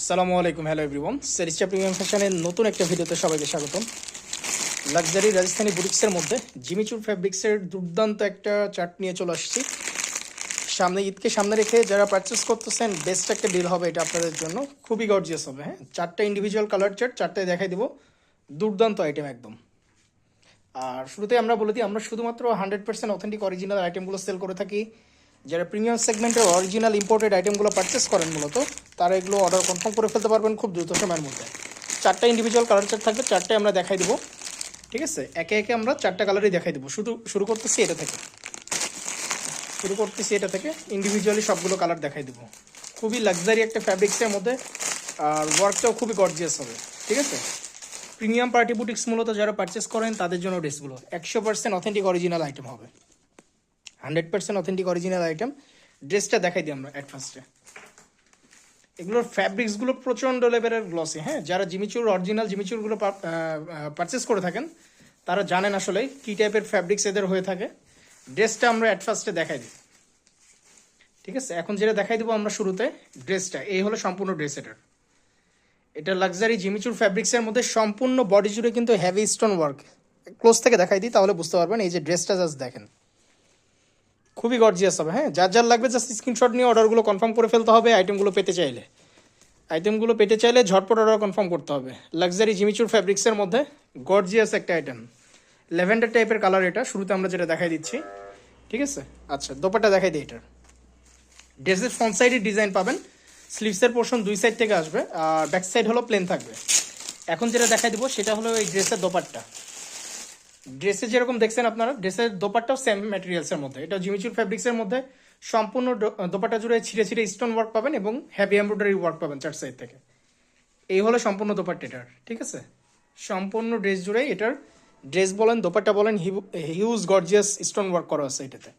আসসালামু আলাইকুম, hello everyone. সেরিস্টা premium ফ্যাশনের নতুন একটা ভিডিওতে সবাইকে স্বাগতম। লাক্সারি রাজস্থানি বুটিক্সের মধ্যে জিমিচুর ফ্যাব্রিক্সের দুর্দান্ত একটা চার্ট নিয়ে চলে আসছি। সামনে ঈদকে সামনে রেখে যারা পারচেস করতেছেন বেস্ট একটা ডিল হবে এটা আপনাদের জন্য। খুবই গর্জিয়াস হবে হ্যাঁ? চারটা ইন্ডিভিজুয়াল কালার চার্ট চারটায় দেখাই দিব। দুর্দান্ত আইটেম একদম। আর শুরুতে আমরা বলে দিই, আমরা শুধুমাত্র হান্ড্রেড পার্সেন্ট অথেন্টিক অরিজিনাল আইটেমগুলো সেল করে থাকি। যারা প্রিমিয়াম সেগমেন্টের অরিজিনাল ইম্পোর্টেড আইটেমগুলো পারচেস করেন মূলত, তারা এগুলো অর্ডার কনফার্ম করে ফেলতে পারবেন খুব দ্রুত সময়ের মধ্যে। চারটা ইন্ডিভিজুয়াল কালার চার্ট থাকবে, চারটায় আমরা দেখাই দেবো। ঠিক আছে? একে একে আমরা চারটা কালারই দেখাই দেবো। শুধু, শুরু করতেছি এটা থেকে। শুরু করতেছি এটা থেকে ইন্ডিভিজুয়ালি সবগুলো কালার দেখাই দেবো। খুবই লাক্সারি একটা ফ্যাব্রিক্সের মধ্যে, আর ওয়ার্কটাও খুবই গর্জিয়াস হবে। ঠিক আছে? প্রিমিয়াম পার্টি বুটিক্স মূলত যারা পারচেস করেন, তাদের জন্য ড্রেসগুলো একশো পার্সেন্ট অথেন্টিক অরিজিনাল আইটেম হবে। Hundred percent authentic original item ড্রেসটা দেখাই দিই আমরা অ্যাট ফার্স্টে এগুলোর ফ্যাব্রিক্সগুলো প্রচণ্ড লেভেলের গ্লসি হ্যাঁ? যারা জিমিচুর অরিজিনাল জিমিচুরগুলো পারচেস করে থাকেন, তারা জানেন আসলে কী টাইপের ফ্যাব্রিক্স এদের হয়ে থাকে। ড্রেসটা আমরা অ্যাট ফার্স্টে দেখাই দিই। ঠিক আছে? এখন যেটা দেখাই দেবো আমরা শুরুতে ড্রেসটা এই হলো সম্পূর্ণ ড্রেস এটার। এটা লাক্সারি জিমিচুর ফ্যাব্রিক্সের মধ্যে সম্পূর্ণ বডি জুড়ে কিন্তু হেভি স্টোন ওয়ার্ক ক্লোজ থেকে দেখাই দিই, তাহলে বুঝতে পারবেন এই যে ড্রেসটা জাস্ট দেখেন। খুবই গর্জিয়াস হবে হ্যাঁ? যার যার লাগবে জাস্ট স্ক্রিনশট নিয়ে অর্ডারগুলো কনফার্ম করে ফেলতে হবে আইটেমগুলো পেতে চাইলে। আইটেমগুলো পেতে চাইলে ঝটপট অর্ডার কনফার্ম করতে হবে। লাক্সারি জিমিচুর ফ্যাব্রিক্সের মধ্যে গর্জিয়াস একটা আইটেম ল্যাভেন্ডার টাইপের কালার এটা, শুরুতে আমরা যেটা দেখাই দিচ্ছি। ঠিক আছে? আচ্ছা দোপাটা দেখাই দিই এটার ড্রেসের ফ্রন্ট সাইডে ডিজাইন পাবেন। স্লিভসের পোর্শন দুই সাইড থেকে আসবে, আর ব্যাক সাইড হলো প্লেন থাকবে। এখন যেটা দেখাই দিব, সেটা হলো এই ড্রেসের দোপাট্টা। ড্রেসে যেরকম দেখছেন আপনারা, ড্রেসের দোপাট্টাও সেম ম্যাটেরিয়ালসের মধ্যে। এটা জিমিচুর ফ্যাব্রিক্সের মধ্যে সম্পূর্ণ দোপাট্টা জুড়ে ছিঁড়ে ছিঁড়ে স্টোন ওয়ার্ক পাবেন এবং হ্যাভি এমব্রয়ডারি ওয়ার্ক পাবেন চার সাইড থেকে। এই হলো সম্পূর্ণ দোপাট্টা এটার, ঠিক আছে? সম্পূর্ণ ড্রেস জুড়ে এটার ড্রেস বলেন, দোপাট্টা বলেন হিউজ গর্জিয়াস স্টোন ওয়ার্ক করা আছে এটাতে।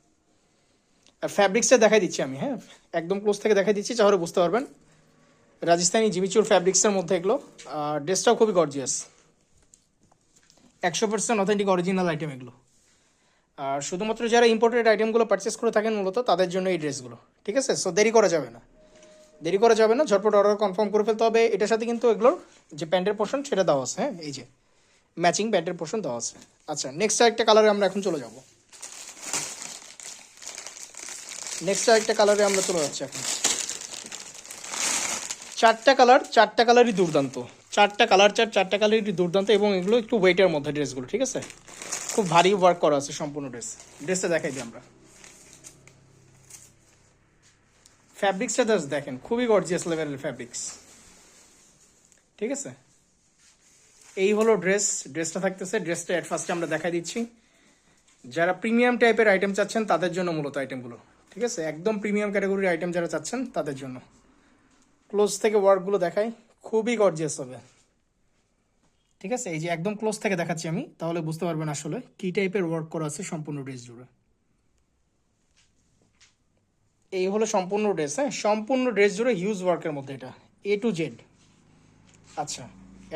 আর ফ্যাব্রিক্সটা দেখাই দিচ্ছি আমি হ্যাঁ? একদম ক্লোজ থেকে দেখাই দিচ্ছি, তাহলে বুঝতে পারবেন। রাজস্থানি জিমিচুর ফ্যাব্রিক্সের মধ্যে এগুলো। ড্রেসটাও খুবই গর্জিয়াস একশো পার্সেন্ট অথেন্টিক অরিজিনাল আইটেম এগুলো। আর শুধুমাত্র যারা ইম্পোর্টেড আইটেমগুলো পারচেস করে থাকেন মূলত, তাদের জন্য এই ড্রেসগুলো, ঠিক আছে? সো দেরি করা যাবে না। দেরি করা যাবে না, ঝটপট অর্ডার কনফার্ম করে ফেলতে হবে। এটার সাথে কিন্তু এগুলোর যে প্যান্টের পোর্শন সেটা দেওয়া আছে হ্যাঁ? এই যে ম্যাচিং প্যান্টের পোর্শন দেওয়া আছে। আচ্ছা নেক্সট আরেকটা কালারে আমরা এখন চলে যাব। নেক্সট আরেকটা কালারে আমরা চলে যাচ্ছি এখন। চারটা কালার চারটা কালারই দুর্দান্ত। চারটা কালার চার, চারটা কালারই দুর্দান্ত এবং এগুলো একটু ওয়েটের মধ্যে ড্রেসগুলো ঠিক আছে? খুব ভারী ওয়ার্ক করা আছে সম্পূর্ণ ড্রেস ড্রেসটা দেখাই দিই আমরা। ফ্যাব্রিক্সটা জাস্ট দেখেন, খুবই গর্জিয়াস লেভেলের ফ্যাব্রিক্স ঠিক আছে? এই হলো ড্রেস ড্রেসটা থাকতেছে। ড্রেসটা অ্যাট ফার্স্টে আমরা দেখাই দিচ্ছি। যারা প্রিমিয়াম টাইপের আইটেম চাচ্ছেন, তাদের জন্য মূলত আইটেমগুলো ঠিক আছে? একদম প্রিমিয়াম ক্যাটাগরির আইটেম যারা চাচ্ছেন, তাদের জন্য। ক্লোজ থেকে ওয়ার্কগুলো দেখাই। খুবই গর্জিয়াস হবে। ঠিক আছে? এই যে একদম ক্লোজ থেকে দেখাচ্ছি আমি, তাহলে বুঝতে পারবেন আসলে কি টাইপের ওয়ার্ক করা আছে সম্পূর্ণ ড্রেস জুড়ে। এই হলো সম্পূর্ণ ড্রেস হ্যাঁ? সম্পূর্ণ ড্রেস জুড়ে হিউজ ওয়ার্কের মধ্যে এটা। এ টু জেড আচ্ছা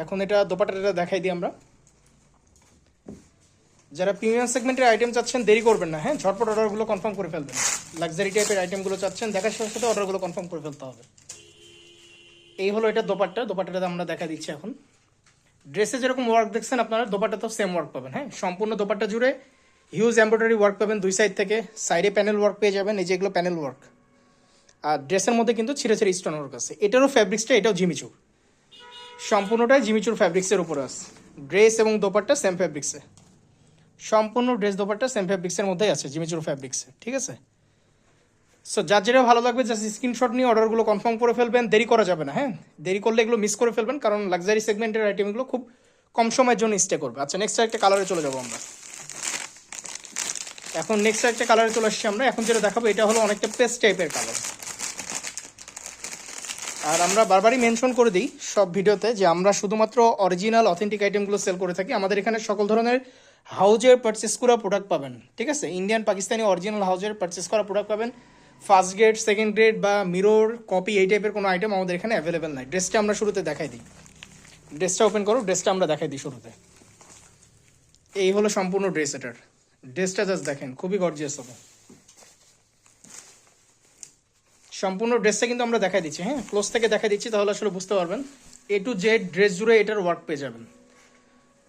এখন এটা দোপাটাটা দেখাই দিই আমরা। যারা প্রিমিয়াম সেগমেন্টের আইটেম চাচ্ছেন, দেরি করবেন না হ্যাঁ? ঝটপট অর্ডারগুলো কনফার্ম করে ফেলবেন। লাক্সারি টাইপের আইটেমগুলো চাচ্ছেন, দেখার সাথে সাথে অর্ডারগুলো কনফার্ম করে ফেলতে হবে। এই হলো এটা দোপাট্টা, দোপাট্টাটা আমরা দেখা দিচ্ছি এখন। ড্রেসে যেরকম ওয়ার্ক দেখছেন আপনারা দোপাট্টাতেও সেম ওয়ার্ক পাবেন হ্যাঁ? সম্পূর্ণ দোপাট্টা জুড়ে হিউজ এমব্রয়ডারি ওয়ার্ক পাবেন দুই সাইড থেকে। সাইডে প্যানেল ওয়ার্ক পেয়ে যাবেন, এই যেগুলো প্যানেল ওয়ার্ক আর ড্রেসের মধ্যে কিন্তু ছিঁড়ে ছিঁড়ে স্টোন ওয়ার্ক আছে। এটারও ফ্যাব্রিক্সটা এটাও জিমিচুর সম্পূর্ণটাই জিমিচুর ফ্যাব্রিক্সের উপরে আছে। ড্রেস এবং দোপাট্টা সেম ফ্যাব্রিক্সে সম্পূর্ণ ড্রেস দোপাট্টা সেম ফ্যাব্রিক্সের মধ্যেই আছে জিমিচুর ফ্যাব্রিক্সে ঠিক আছে? সো যার যেটা ভালো লাগবে জাস্ট স্ক্রিনশট নিয়ে অর্ডারগুলো কনফার্ম করে ফেলবেন। দেরি করা যাবে না হ্যাঁ? দেরি করলে এগুলো মিস করে ফেলবেন, কারণ লাক্সারি সেগমেন্টের আইটেমগুলো খুব কম সময়ের জন্য স্টে করবে। আচ্ছা নেক্সট একটা কালারে চলে যাব আমরা। এখন নেক্সট একটা কালারে চলে আসছি আমরা। এখন যেটা দেখাবো, এটা হলো অনেকটা পেস্ট টাইপের কালার আর আমরা বারবারই মেনশন করে দিই সব ভিডিওতে যে আমরা শুধুমাত্র অরিজিনাল অথেন্টিক আইটেমগুলো সেল করে থাকি। আমাদের এখানে সকল ধরনের হাউজের পারচেস করা প্রোডাক্ট পাবেন, ঠিক আছে? ইন্ডিয়ান পাকিস্তানি অরিজিনাল হাউজের পারচেস করা প্রোডাক্ট পাবেন। ফার্স্ট গ্রেড সেকেন্ড গ্রেড বা মিরর কপি এই টাইপের কোনো আইটেম আমাদের এখানে অ্যাভেলেবেল নাই। ড্রেসটা আমরা শুরুতে দেখাই দিই। ড্রেসটা ওপেন করো ড্রেসটা আমরা দেখাই দিই শুরুতে। এই হলো সম্পূর্ণ ড্রেস এটার। ড্রেসটা জাস্ট দেখেন, খুবই গর্জিয়াস হবে। সম্পূর্ণ ড্রেসটা কিন্তু আমরা দেখাই দিচ্ছি হ্যাঁ? ক্লোজ থেকে দেখাই দিচ্ছি, তাহলে আসলে বুঝতে পারবেন। এ টু জেড ড্রেস জুড়ে এটার ওয়ার্ক পেয়ে যাবেন।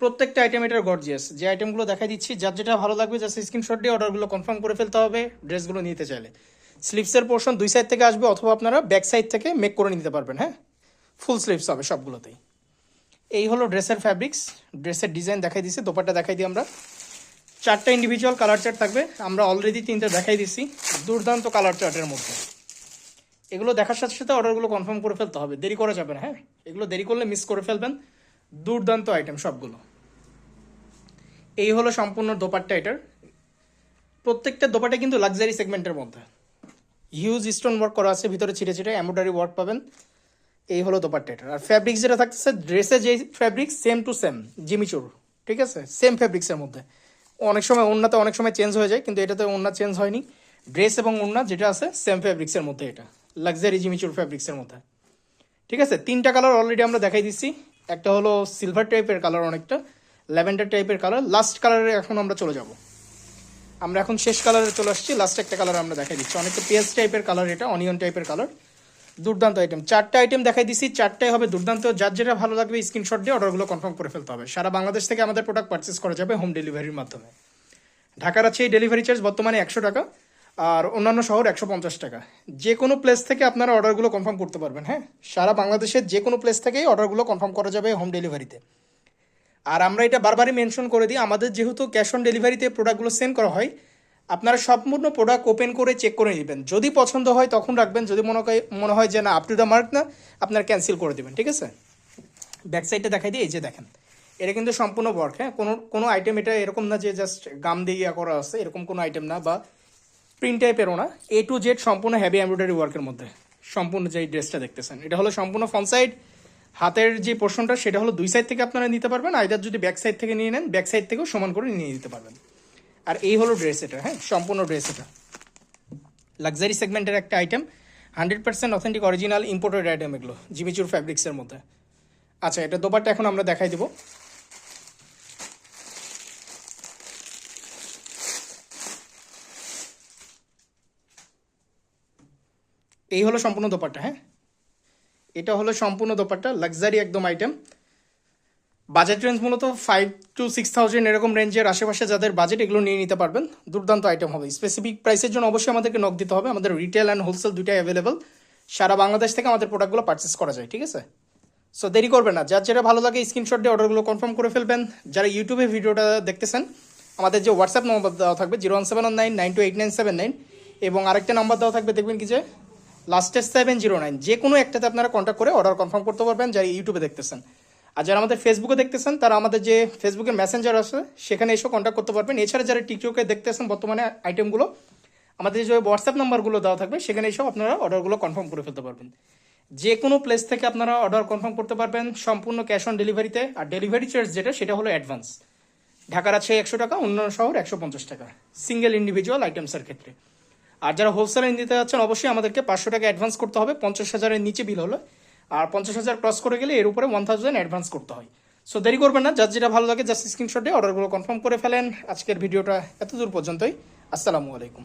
প্রত্যেকটা আইটেম এটার গর্জিয়াস যে আইটেমগুলো দেখাই দিচ্ছি, যার যেটা ভালো লাগবে জাস্ট স্ক্রিনশট দিয়ে অর্ডারগুলো কনফার্ম করে ফেলতে হবে ড্রেসগুলো নিতে চাইলে। স্লিপসের পোর্শন দুই সাইড থেকে আসবে অথবা আপনারা ব্যাক সাইড থেকে মেক করে নিতে পারবেন হ্যাঁ? ফুল স্লিপস হবে সবগুলোতেই। এই হলো ড্রেসের ফ্যাব্রিক্স ড্রেসের ডিজাইন দেখাই দিছি দোপাট্টা দেখাই দিই আমরা। চারটা ইন্ডিভিজুয়াল কালার চার্ট থাকবে, আমরা অলরেডি তিনটা দেখাই দিছি দুর্দান্ত কালার চার্টের মধ্যে। এগুলো দেখার সাথে সাথে অর্ডারগুলো কনফার্ম করে ফেলতে হবে, দেরি করা যাবে না হ্যাঁ? এগুলো দেরি করলে মিস করে ফেলবেন, দুর্দান্ত আইটেম সবগুলো। এই হলো সম্পূর্ণ দোপাট্টা এটার। প্রত্যেকটা দোপাট্টা কিন্তু লাক্সারি সেগমেন্টের মধ্যে। হিউজ স্টোন ওয়ার্ক করা আছে, ভিতরে ছিটে ছিটে এমব্রয়ডারি ওয়ার্ক পাবেন। এই হলো দোপাট্টা এটার আর ফ্যাব্রিক্স যেটা থাকতেছে ড্রেসে যে ফ্যাব্রিক্স সেম টু সেম জিমিচুর ঠিক আছে? সেম ফ্যাব্রিক্সের মধ্যে। অনেক সময় ওড়নাতে অনেক সময় চেঞ্জ হয়ে যায়, কিন্তু এটাতে ওড়না চেঞ্জ হয়নি। ড্রেস এবং ওড়না যেটা আছে সেম ফ্যাব্রিক্সের মধ্যে এটা। লাক্সারি জিমিচুর ফ্যাব্রিক্সের মধ্যে। ঠিক আছে? তিনটা কালার অলরেডি আমরা দেখাই দিচ্ছি। একটা হলো সিলভার টাইপের কালার অনেকটা ল্যাভেন্ডার টাইপের কালার লাস্ট কালারে এখন আমরা চলে যাব। আমরা এখন শেষ কালারে চলে আসছি লাস্ট একটা কালার আমরা দেখাই দিচ্ছি। অনেকটা পেঁয়াজ টাইপের কালার এটা অনিয়ন টাইপের কালার দুর্দান্ত আইটেম চারটা আইটেম দেখাই দিচ্ছি চারটাই হবে দুর্দান্ত। যার যেটা ভালো লাগবে স্ক্রিনশট দিয়ে অর্ডারগুলো কনফার্ম করে ফেলতে হবে। সারা বাংলাদেশ থেকে আমাদের প্রোডাক্ট পারচেস করা যাবে হোম ডেলিভারির মাধ্যমে। ঢাকার আছে এই ডেলিভারি চার্জ বর্তমানে একশো টাকা, আর অন্যান্য শহর একশো পঞ্চাশ টাকা। যে কোনো প্লেস থেকে আপনারা অর্ডারগুলো কনফার্ম করতে পারবেন হ্যাঁ? সারা বাংলাদেশের যে কোনো প্লেস থেকেই অর্ডারগুলো কনফার্ম করা যাবে হোম ডেলিভারিতে আর আমরা এটা বারবারই মেনশন করে দিই, আমাদের যেহেতু ক্যাশ অন ডেলিভারিতে প্রোডাক্টগুলো সেন্ড করা হয়, আপনারা সম্পূর্ণ প্রোডাক্ট ওপেন করে চেক করে নেবেন। যদি পছন্দ হয় তখন রাখবেন, যদি মনে হয় মনে হয় যে না আপ টু দ্য মার্ক না, আপনারা ক্যান্সেল করে দেবেন, ঠিক আছে? ব্যাক সাইডটা দেখাই দিই, এই যে দেখেন। এটা কিন্তু সম্পূর্ণ ওয়ার্ক হ্যাঁ? কোনো কোনো আইটেম এটা এরকম না যে জাস্ট গাম দিয়ে ইয়া করা আছে, এরকম কোনো আইটেম না বা প্রিন্ট টাইপেরও না। এ টু জেড সম্পূর্ণ হ্যাভি এমব্রয়ডারি ওয়ার্কের মধ্যে, সম্পূর্ণ যে ড্রেসটা দেখতেছেন। এটা হলো সম্পূর্ণ ফ্রন্ট সাইড হাতের যে পোর্শনটা সেটা হলো দুই সাইড থেকে আপনারা নিতে পারবেন আইদার যদি ব্যাক সাইড থেকে নিয়ে নেন ব্যাক সাইড থেকেও সমান করে নিয়ে নিতে পারবেন। আর এই হলো ড্রেস এটা হ্যাঁ সম্পূর্ণ ড্রেস এটা। লাক্সারি সেগমেন্টের একটা item hundred percent authentic original imported item এগুলো জিমিচুর ফ্যাব্রিক্সের মধ্যে। আচ্ছা এটা দোপারটা এখন আমরা দেখাই দেবো। এই হলো সম্পূর্ণ দোপাট্টা হ্যাঁ। এটা হলো সম্পূর্ণ দোপাট্টা লাক্সারি একদম আইটেম বাজেট রেঞ্জ মূলত ফাইভ টু সিক্স থাউজেন্ড এরকম রেঞ্জের আশেপাশে যাদের বাজেট এগুলো নিয়ে নিতে পারবেন, দুর্দান্ত আইটেম হবে। স্পেসিফিক প্রাইসের জন্য অবশ্যই আমাদেরকে নক দিতে হবে, আমাদের রিটেল অ্যান্ড হোলসেল দুইটাই অ্যাভেলেবল সারা বাংলাদেশ থেকে আমাদের প্রোডাক্টগুলো পারচেস করা যায়, ঠিক আছে? সো দেরি করবেন না। যার যেটা ভালো লাগে স্ক্রিনশট দিয়ে অর্ডারগুলো কনফার্ম করে ফেলবেন। যারা ইউটিউবে ভিডিওটা দেখতেছেন, আমাদের যে হোয়াটসঅ্যাপ নম্বর দেওয়া থাকবে zero one seven one nine nine two eight nine seven nine এবং আরেকটা নাম্বার দেওয়া থাকবে, দেখবেন কি যে লাস্টের সেভেন জিরো নাইন যে কোনো একটাতে আপনারা কন্ট্যাক্ট করে অর্ডার কনফার্ম করতে পারবেন, যারা ইউটিউবে দেখতেছেন। আর যারা আমাদের ফেসবুকে দেখতেছেন, তারা আমাদের যে ফেসবুকের মেসেঞ্জার আছে, সেখানে এসেও কন্ট্যাক্ট করতে পারবেন। এছাড়া যারা টিকটকে দেখতেছেন বর্তমানে আইটেমগুলো আমাদের যে হোয়াটসঅ্যাপ নাম্বারগুলো দেওয়া থাকবে, সেখানে এসেও আপনারা অর্ডারগুলো কনফার্ম করে ফেলতে পারবেন। যে কোনো প্লেস থেকে আপনারা অর্ডার কনফার্ম করতে পারবেন, সম্পূর্ণ ক্যাশ অন ডেলিভারিতে আর ডেলিভারি চার্জ যেটা, সেটা হলো অ্যাডভান্স ঢাকার আছে একশো টাকা, অন্যান্য শহর একশো পঞ্চাশ টাকা। সিঙ্গেল ইন্ডিভিজুয়াল আইটেমসের ক্ষেত্রে। আর যারা হোলসেলে নিতে যাচ্ছেন, অবশ্যই আমাদেরকে পাঁচশো টাকা অ্যাডভান্স করতে হবে। পঞ্চাশ হাজারের নিচে বিল হলো। আর পঞ্চাশ হাজার ক্রস করে গেলে এর উপরে ওয়ান থাউজেন্ড অ্যাডভান্স করতে হয়। সো দেরি করবেন না, যার যেটা ভালো লাগে জাস্ট স্ক্রিনশটে অর্ডারগুলো কনফার্ম করে ফেলেন। আজকের ভিডিওটা এত দূর পর্যন্তই। আসসালামু আলাইকুম।